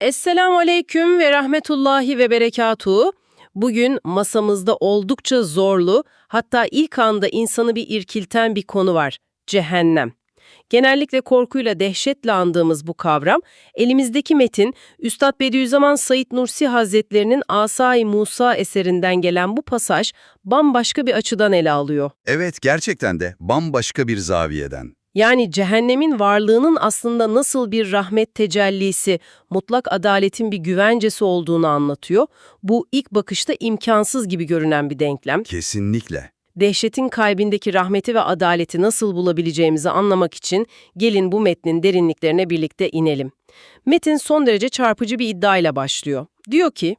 Esselamu Aleyküm ve Rahmetullahi ve Berekatuhu. Bugün masamızda oldukça zorlu, hatta ilk anda insanı bir irkilten bir konu var. Cehennem. Genellikle korkuyla dehşetle andığımız bu kavram, elimizdeki metin, Üstad Bediüzzaman Said Nursi Hazretlerinin Asay Musa eserinden gelen bu pasaj bambaşka bir açıdan ele alıyor. Evet, gerçekten de bambaşka bir zaviyeden. Yani cehennemin varlığının aslında nasıl bir rahmet tecellisi, mutlak adaletin bir güvencesi olduğunu anlatıyor. Bu ilk bakışta imkansız gibi görünen bir denklem. Kesinlikle. Dehşetin kalbindeki rahmeti ve adaleti nasıl bulabileceğimizi anlamak için gelin bu metnin derinliklerine birlikte inelim. Metin son derece çarpıcı bir iddiayla başlıyor. Diyor ki,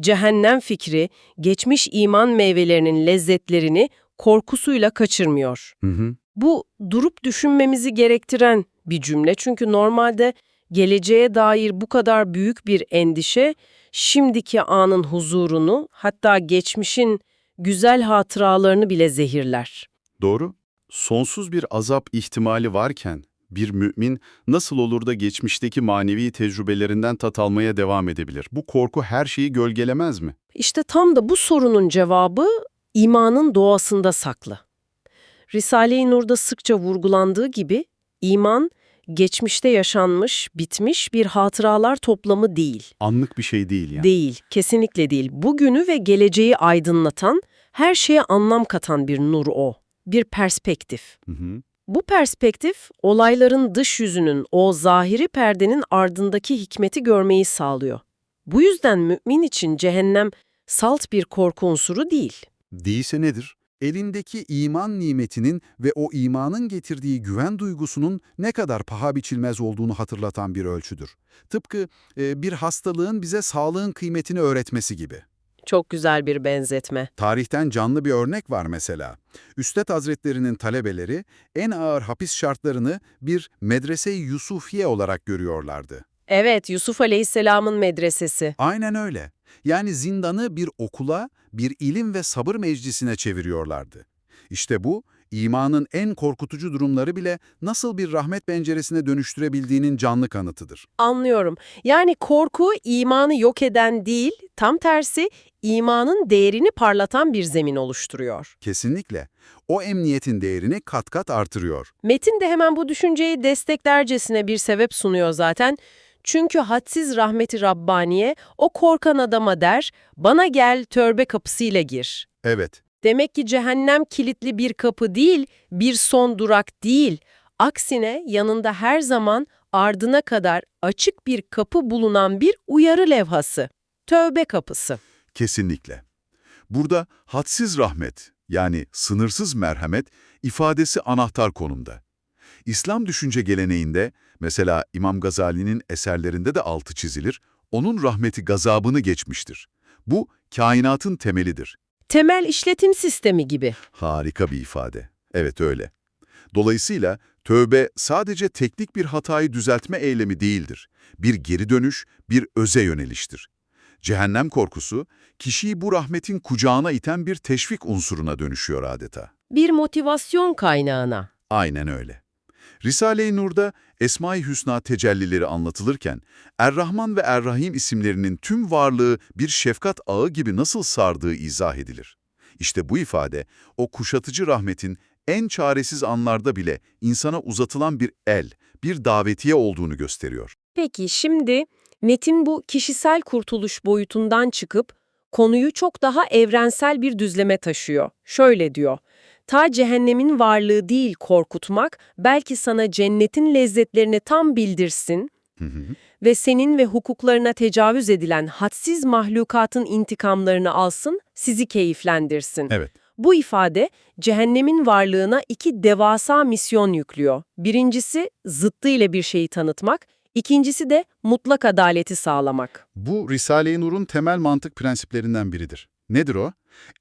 cehennem fikri geçmiş iman meyvelerinin lezzetlerini korkusuyla kaçırmıyor. Hı hı. Bu durup düşünmemizi gerektiren bir cümle çünkü normalde geleceğe dair bu kadar büyük bir endişe şimdiki anın huzurunu hatta geçmişin güzel hatıralarını bile zehirler. Doğru. Sonsuz bir azap ihtimali varken bir mümin nasıl olur da geçmişteki manevi tecrübelerinden tat almaya devam edebilir? Bu korku her şeyi gölgelemez mi? İşte tam da bu sorunun cevabı imanın doğasında saklı. Risale-i Nur'da sıkça vurgulandığı gibi iman geçmişte yaşanmış, bitmiş bir hatıralar toplamı değil. Anlık bir şey değil yani. Değil, kesinlikle değil. Bugünü ve geleceği aydınlatan, her şeye anlam katan bir nur o. Bir perspektif. Hı hı. Bu perspektif, olayların dış yüzünün, o zahiri perdenin ardındaki hikmeti görmeyi sağlıyor. Bu yüzden mümin için cehennem salt bir korku unsuru değil. Değilse nedir? Elindeki iman nimetinin ve o imanın getirdiği güven duygusunun ne kadar paha biçilmez olduğunu hatırlatan bir ölçüdür. Tıpkı e, bir hastalığın bize sağlığın kıymetini öğretmesi gibi. Çok güzel bir benzetme. Tarihten canlı bir örnek var mesela. Üstad Hazretlerinin talebeleri en ağır hapis şartlarını bir medrese-i Yusufiye olarak görüyorlardı. Evet, Yusuf Aleyhisselam'ın medresesi. Aynen öyle. Yani zindanı bir okula, bir ilim ve sabır meclisine çeviriyorlardı. İşte bu, imanın en korkutucu durumları bile nasıl bir rahmet penceresine dönüştürebildiğinin canlı kanıtıdır. Anlıyorum. Yani korku imanı yok eden değil, tam tersi imanın değerini parlatan bir zemin oluşturuyor. Kesinlikle. O emniyetin değerini kat kat artırıyor. Metin de hemen bu düşünceyi desteklercesine bir sebep sunuyor zaten. Çünkü hadsiz rahmeti Rabbaniye o korkan adama der, bana gel tövbe kapısıyla gir. Evet, Demek ki cehennem kilitli bir kapı değil, bir son durak değil. Aksine yanında her zaman ardına kadar açık bir kapı bulunan bir uyarı levhası. Tövbe kapısı. Kesinlikle. Burada hadsiz rahmet yani sınırsız merhamet ifadesi anahtar konumda. İslam düşünce geleneğinde mesela İmam Gazali'nin eserlerinde de altı çizilir, onun rahmeti gazabını geçmiştir. Bu kainatın temelidir. Temel işletim sistemi gibi. Harika bir ifade. Evet öyle. Dolayısıyla tövbe sadece teknik bir hatayı düzeltme eylemi değildir. Bir geri dönüş, bir öze yöneliştir. Cehennem korkusu, kişiyi bu rahmetin kucağına iten bir teşvik unsuruna dönüşüyor adeta. Bir motivasyon kaynağına. Aynen öyle. Risale-i Nur'da Esma-i Hüsna tecellileri anlatılırken, Er-Rahman ve Er-Rahim isimlerinin tüm varlığı bir şefkat ağı gibi nasıl sardığı izah edilir. İşte bu ifade, o kuşatıcı rahmetin en çaresiz anlarda bile insana uzatılan bir el, bir davetiye olduğunu gösteriyor. Peki şimdi Metin bu kişisel kurtuluş boyutundan çıkıp konuyu çok daha evrensel bir düzleme taşıyor. Şöyle diyor, ta cehennemin varlığı değil korkutmak, belki sana cennetin lezzetlerini tam bildirsin Hı hı. ve senin ve hukuklarına tecavüz edilen hadsiz mahlukatın intikamlarını alsın, sizi keyiflendirsin. Evet. Bu ifade cehennemin varlığına iki devasa misyon yüklüyor. Birincisi zıttı ile bir şeyi tanıtmak, ikincisi de mutlak adaleti sağlamak. Bu Risale-i Nur'un temel mantık prensiplerinden biridir. Nedir o?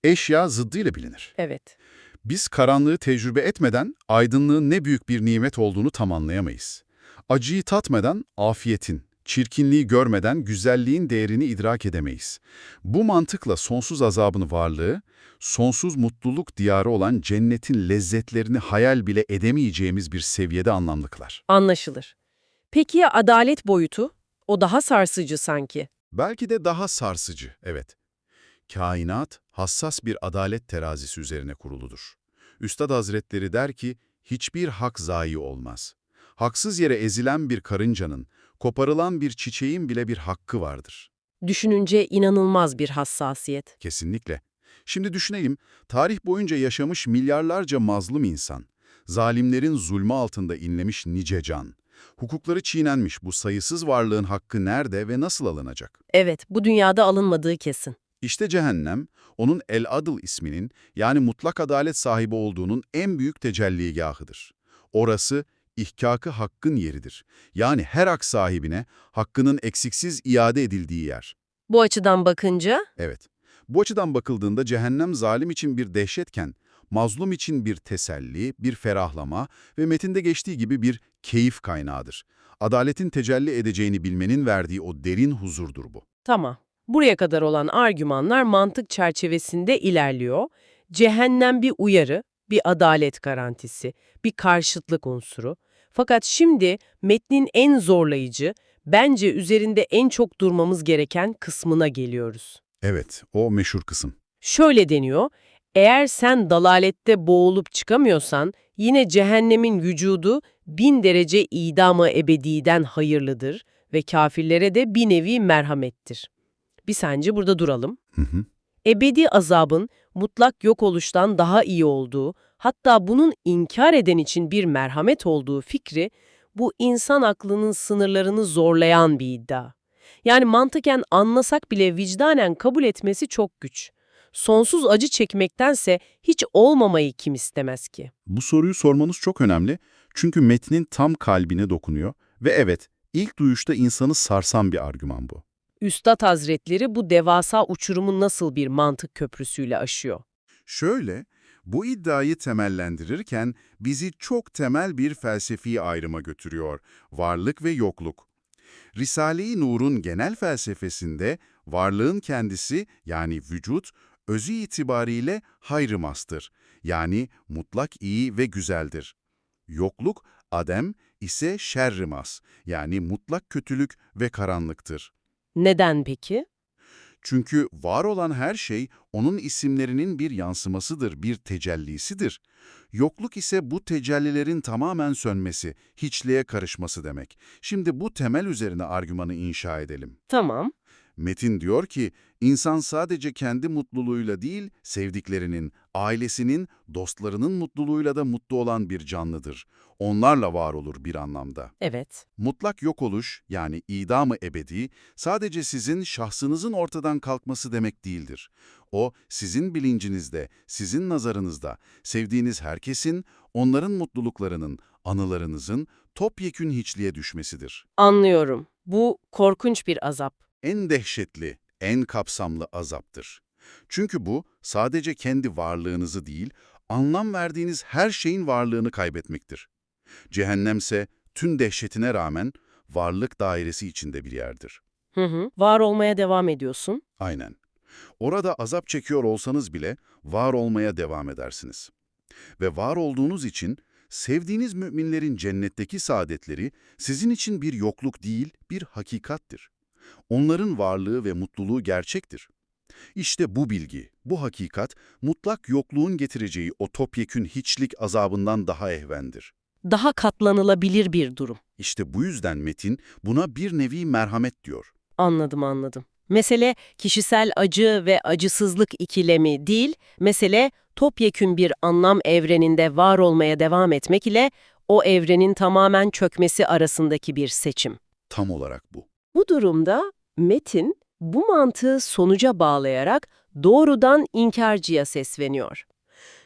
Eşya zıddıyla bilinir. Evet. Biz karanlığı tecrübe etmeden aydınlığın ne büyük bir nimet olduğunu tam anlayamayız. Acıyı tatmadan afiyetin, çirkinliği görmeden güzelliğin değerini idrak edemeyiz. Bu mantıkla sonsuz azabın varlığı, sonsuz mutluluk diyarı olan cennetin lezzetlerini hayal bile edemeyeceğimiz bir seviyede anlamlı kılar. Anlaşılır. Peki ya adalet boyutu? O daha sarsıcı sanki. Belki de daha sarsıcı, evet. Kainat, hassas bir adalet terazisi üzerine kuruludur. Üstad Hazretleri der ki, hiçbir hak zayi olmaz. Haksız yere ezilen bir karıncanın, koparılan bir çiçeğin bile bir hakkı vardır. Düşününce inanılmaz bir hassasiyet. Kesinlikle. Şimdi düşünelim, tarih boyunca yaşamış milyarlarca mazlum insan, zalimlerin zulmü altında inlemiş nice can, hukukları çiğnenmiş bu sayısız varlığın hakkı nerede ve nasıl alınacak? Evet, bu dünyada alınmadığı kesin. İşte cehennem, onun El-Adıl isminin yani mutlak adalet sahibi olduğunun en büyük tecelligahıdır. Orası, ihkakı hakkın yeridir. Yani her hak sahibine hakkının eksiksiz iade edildiği yer. Bu açıdan bakınca Evet, bu açıdan bakıldığında cehennem zalim için bir dehşetken, mazlum için bir teselli, bir ferahlama ve metinde geçtiği gibi bir keyif kaynağıdır. Adaletin tecelli edeceğini bilmenin verdiği o derin huzurdur bu. Tamam. Buraya kadar olan argümanlar mantık çerçevesinde ilerliyor. Cehennem bir uyarı, bir adalet garantisi, bir karşıtlık unsuru. Fakat şimdi metnin en zorlayıcı, bence üzerinde en çok durmamız gereken kısmına geliyoruz. Evet, o meşhur kısım. Şöyle deniyor, eğer sen dalalette boğulup çıkamıyorsan, yine cehennemin vücudu bin derece idamı ebediden hayırlıdır ve kafirlere de bir nevi merhamettir. Bir sence burada duralım. Hı hı. Ebedi azabın mutlak yok oluştan daha iyi olduğu, hatta bunun inkar eden için bir merhamet olduğu fikri, bu insan aklının sınırlarını zorlayan bir iddia. Yani mantıken anlasak bile vicdanen kabul etmesi çok güç. Sonsuz acı çekmektense hiç olmamayı kim istemez ki? Bu soruyu sormanız çok önemli çünkü metnin tam kalbine dokunuyor ve evet, ilk duyuşta insanı sarsan bir argüman bu. Üstad Hazretleri bu devasa uçurumu nasıl bir mantık köprüsüyle aşıyor? Şöyle, bu iddiayı temellendirirken bizi çok temel bir felsefi ayrıma götürüyor, varlık ve yokluk. Risale-i Nur'un genel felsefesinde varlığın kendisi yani vücut, özü itibariyle hayrımastır, yani mutlak iyi ve güzeldir. Yokluk, adem ise şerrimas, yani mutlak kötülük ve karanlıktır. Neden peki? Çünkü var olan her şey onun isimlerinin bir yansımasıdır, bir tecellisidir. Yokluk ise bu tecellilerin tamamen sönmesi, hiçliğe karışması demek. Şimdi bu temel üzerine argümanı inşa edelim. Tamam. Metin diyor ki, insan sadece kendi mutluluğuyla değil, sevdiklerinin, ailesinin, dostlarının mutluluğuyla da mutlu olan bir canlıdır. Onlarla var olur bir anlamda. Evet. Mutlak yok oluş yani idamı ebedi sadece sizin şahsınızın ortadan kalkması demek değildir. O sizin bilincinizde, sizin nazarınızda, sevdiğiniz herkesin, onların mutluluklarının, anılarınızın topyekün hiçliğe düşmesidir. Anlıyorum. Bu korkunç bir azap. En dehşetli, en kapsamlı azaptır. Çünkü bu sadece kendi varlığınızı değil, anlam verdiğiniz her şeyin varlığını kaybetmektir. Cehennemse tüm dehşetine rağmen varlık dairesi içinde bir yerdir. Hı hı. Var olmaya devam ediyorsun. Aynen. Orada azap çekiyor olsanız bile var olmaya devam edersiniz. Ve var olduğunuz için sevdiğiniz müminlerin cennetteki saadetleri sizin için bir yokluk değil, bir hakikattir. Onların varlığı ve mutluluğu gerçektir. İşte bu bilgi, bu hakikat, mutlak yokluğun getireceği o topyekün hiçlik azabından daha ehvendir. Daha katlanılabilir bir durum. İşte bu yüzden Metin buna bir nevi merhamet diyor. Anladım anladım. Mesele kişisel acı ve acısızlık ikilemi değil, mesele topyekün bir anlam evreninde var olmaya devam etmek ile o evrenin tamamen çökmesi arasındaki bir seçim. Tam olarak bu. Bu durumda metin bu mantığı sonuca bağlayarak doğrudan inkarcıya sesleniyor.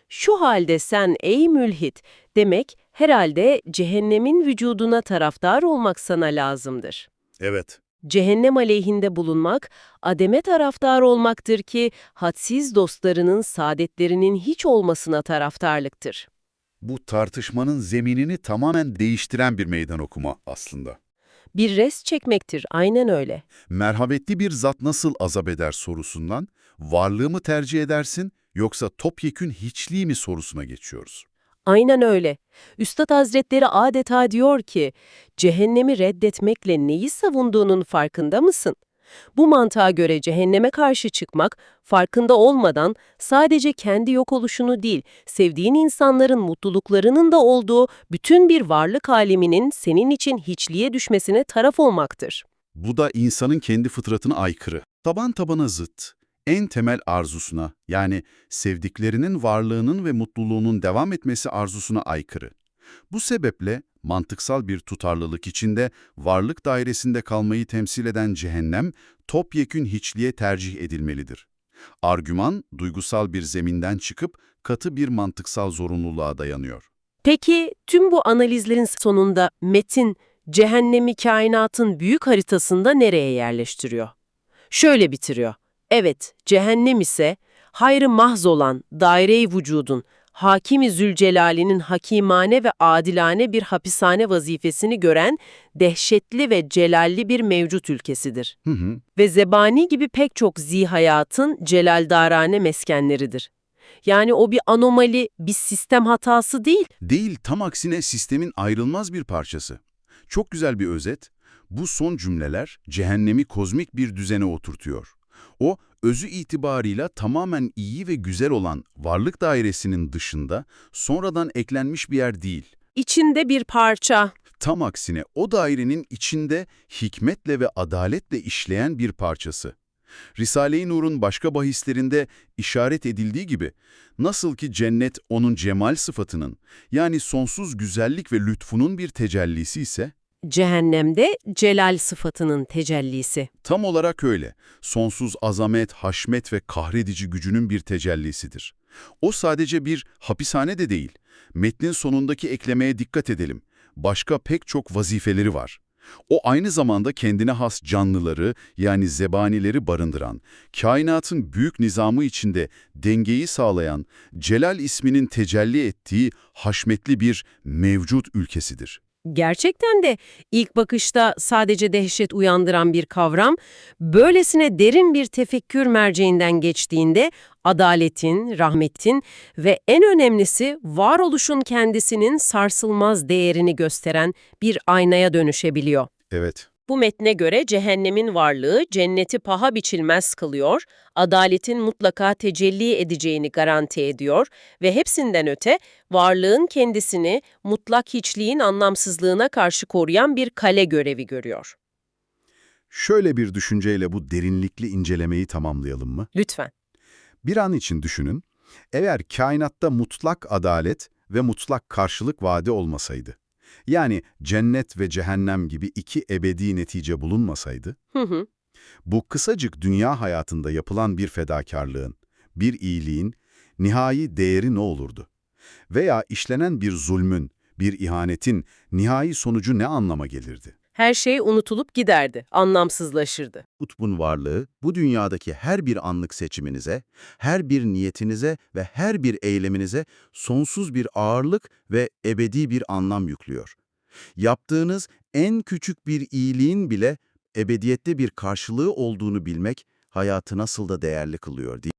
Şu halde sen ey mülhit demek herhalde cehennemin vücuduna taraftar olmak sana lazımdır. Evet. Cehennem aleyhinde bulunmak, ademe taraftar olmaktır ki hadsiz dostlarının saadetlerinin hiç olmasına taraftarlıktır. Bu tartışmanın zeminini tamamen değiştiren bir meydan okuma aslında. Bir res çekmektir, aynen öyle. Merhametli bir zat nasıl azap eder sorusundan, varlığı mı tercih edersin yoksa topyekün hiçliği mi sorusuna geçiyoruz. Aynen öyle. Üstad Hazretleri adeta diyor ki, cehennemi reddetmekle neyi savunduğunun farkında mısın? Bu mantığa göre cehenneme karşı çıkmak, farkında olmadan sadece kendi yok oluşunu değil, sevdiğin insanların mutluluklarının da olduğu bütün bir varlık aleminin senin için hiçliğe düşmesine taraf olmaktır. Bu da insanın kendi fıtratına aykırı. Taban tabana zıt. En temel arzusuna, yani sevdiklerinin varlığının ve mutluluğunun devam etmesi arzusuna aykırı. Bu sebeple mantıksal bir tutarlılık içinde varlık dairesinde kalmayı temsil eden cehennem, topyekün hiçliğe tercih edilmelidir. Argüman, duygusal bir zeminden çıkıp katı bir mantıksal zorunluluğa dayanıyor. Peki tüm bu analizlerin sonunda Metin, cehennemi kainatın büyük haritasında nereye yerleştiriyor? Şöyle bitiriyor. Evet, cehennem ise hayrı mahz olan daire-i vücudun, Hakimi Zülcelal'inin hakimane ve adilane bir hapishane vazifesini gören dehşetli ve celalli bir mevcut ülkesidir. Hı hı. Ve zebani gibi pek çok zihayatın celaldarane meskenleridir. Yani o bir anomali, bir sistem hatası değil, Değil, tam aksine sistemin ayrılmaz bir parçası. Çok güzel bir özet. Bu son cümleler cehennemi kozmik bir düzene oturtuyor. O, özü itibarıyla tamamen iyi ve güzel olan varlık dairesinin dışında sonradan eklenmiş bir yer değil. içinde bir parça. Tam aksine o dairenin içinde hikmetle ve adaletle işleyen bir parçası. Risale-i Nur'un başka bahislerinde işaret edildiği gibi, nasıl ki cennet onun cemal sıfatının, yani sonsuz güzellik ve lütfunun bir tecellisi ise, Cehennemde celal sıfatının tecellisi. tam olarak öyle, sonsuz azamet, haşmet ve kahredici gücünün bir tecellisidir. O sadece bir hapishane de değil, metnin sonundaki eklemeye dikkat edelim. Başka pek çok vazifeleri var. O aynı zamanda kendine has canlıları yani zebanileri barındıran, kainatın büyük nizamı içinde dengeyi sağlayan, Celal isminin tecelli ettiği haşmetli bir mevcut ülkesidir. Gerçekten de ilk bakışta sadece dehşet uyandıran bir kavram, böylesine derin bir tefekkür merceğinden geçtiğinde adaletin, rahmetin ve en önemlisi varoluşun kendisinin sarsılmaz değerini gösteren bir aynaya dönüşebiliyor. Evet. Bu metne göre cehennemin varlığı cenneti paha biçilmez kılıyor, adaletin mutlaka tecelli edeceğini garanti ediyor ve hepsinden öte varlığın kendisini mutlak hiçliğin anlamsızlığına karşı koruyan bir kale görevi görüyor. Şöyle bir düşünceyle bu derinlikli incelemeyi tamamlayalım mı? Lütfen. Bir an için düşünün, eğer kainatta mutlak adalet ve mutlak karşılık vaadi olmasaydı, yani cennet ve cehennem gibi iki ebedi netice bulunmasaydı, Hı hı. bu kısacık dünya hayatında yapılan bir fedakarlığın, bir iyiliğin nihai değeri ne olurdu? Veya işlenen bir zulmün, bir ihanetin nihai sonucu ne anlama gelirdi? Her şey unutulup giderdi, anlamsızlaşırdı. Kutbun varlığı bu dünyadaki her bir anlık seçiminize, her bir niyetinize ve her bir eyleminize sonsuz bir ağırlık ve ebedi bir anlam yüklüyor. Yaptığınız en küçük bir iyiliğin bile ebediyette bir karşılığı olduğunu bilmek hayatı nasıl da değerli kılıyor değil?